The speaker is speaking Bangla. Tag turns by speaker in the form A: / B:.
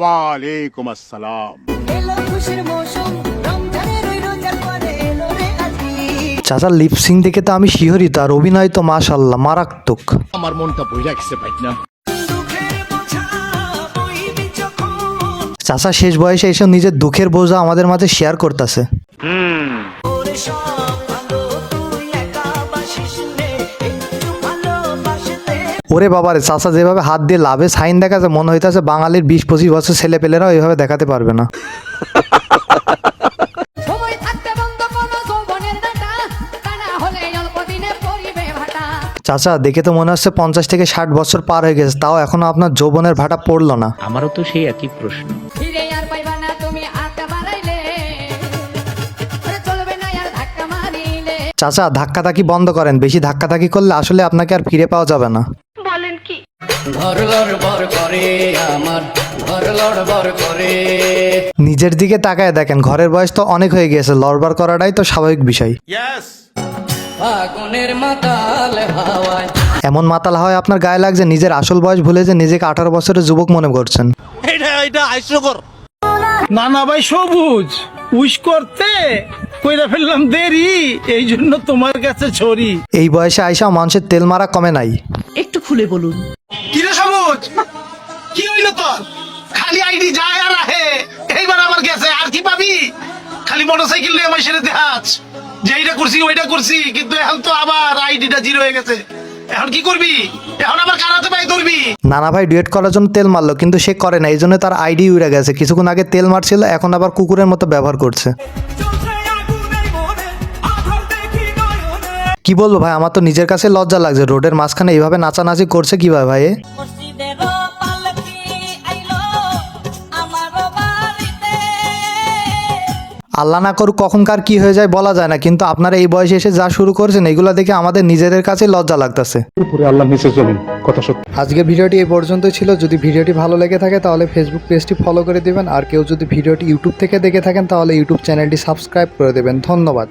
A: ওয়ালাইকুম আসসালাম।
B: চাচার লিপসিং দেখে তো আমি শিহরিত আর অভিনয় তো মাশাল্লাহ মারাত্মক।
A: আমার মনটা বইরা গেছে ভাই না?
B: চাচা শেষ বয়সে এসে নিজের দুঃখের বোঝা আমাদের মাঝে শেয়ার করতেছে।
C: ওরে
B: বাবারে চাচা যেভাবে হাত দিয়ে লাভে সাইন দেখাচ্ছে মনে হইতেছে বাঙালির বিশ পঁচিশ বছর ছেলে পেলেরাও এইভাবে দেখাতে পারবে না। চাচা দেখে তো মনে হচ্ছে পঞ্চাশ থেকে ষাট বছর পার হয়ে গেছে তাও এখনও আপনার যৌবনের ভাটা পড়ল না।
D: আমারও তো সেই একই প্রশ্ন।
E: ফিরে আর পাইবা না তুমি হাত বাড়াইলে। ওরে চলবে না আর ধাক্কা মারিলে।
B: চাচা ধাক্কাধাক্কি বন্ধ করেন বেশি ধাক্কাধাক্কি করলে আসলে আপনাকে আর ফিরে পাওয়া যাবে না।
F: ঘর লড়বড় করে আমার ঘর লড়বড় করে।
B: নিজের দিকে তাকায় দেখেন ঘরের বয়স তো অনেক হয়ে গিয়েছে লড়বার করাটাই তো স্বাভাবিক বিষয়।
F: ফাগুনের মাতাল হাওয়ায়।
B: এমন মাতাল হয় আপনার গায়ে লাগছে নিজের আসল বয়স ভুলে যে নিজেকে আঠারো বছরের যুবক মনে করছেন।
G: না না ভাই সবুজ উইশ করতে কইরা ফেললাম দেরি এই জন্য তোমার কাছে ছড়ি।
B: এই বয়সে আইসা মানুষের তেল মারা কমে নাই।
G: কিরে সবুজ কি হইল তোর? খালি আইডি যায় আর আহে। এইবার আমার গেছে, আর কি পাবি? খালি মোটরসাইকেল নিয়ে আমার সেরে দেখাচ যে এইটা করছি, ওইটা করছি, কিন্তু এখন তো আবার আইডিটা জিরো হয়ে গেছে। এখন কি করবি? এখন আবার কারাতে পাই ধরবি?
B: নানা ভাই ডুয়েট করার জন্য তেল মারলো, কিন্তু সে করে না এই জন্য তার আইডি উড়ে গেছে। কিছুক্ষণ আগে তেল মারছিল, এখন আবার কুকুরের মতো ব্যবহার করছে। কি বলব ভাই, আমার তো নিজের কাছে লজ্জা লাগছে। রোডের মাঝখানে এইভাবে নাচানাচি করছে কীভাবে ভাই আল্লাহ না করুক কখনকার কি হয়ে যায় বলা যায় না কিন্তু আপনারা এই বয়সে এসে যা শুরু করেছেন এগুলো দেখে আমাদের নিজেদের কাছে লজ্জা লাগতেছে। আজকে ভিডিওটি এই পর্যন্তই ছিল। যদি ভিডিওটি ভালো লেগে থাকে তাহলে ফেসবুক পেজটি ফলো করে দেবেন। আর কেউ যদি ভিডিওটি ইউটিউব থেকে দেখে থাকেন তাহলে ইউটিউব চ্যানেলটি সাবস্ক্রাইব করে দেবেন। ধন্যবাদ।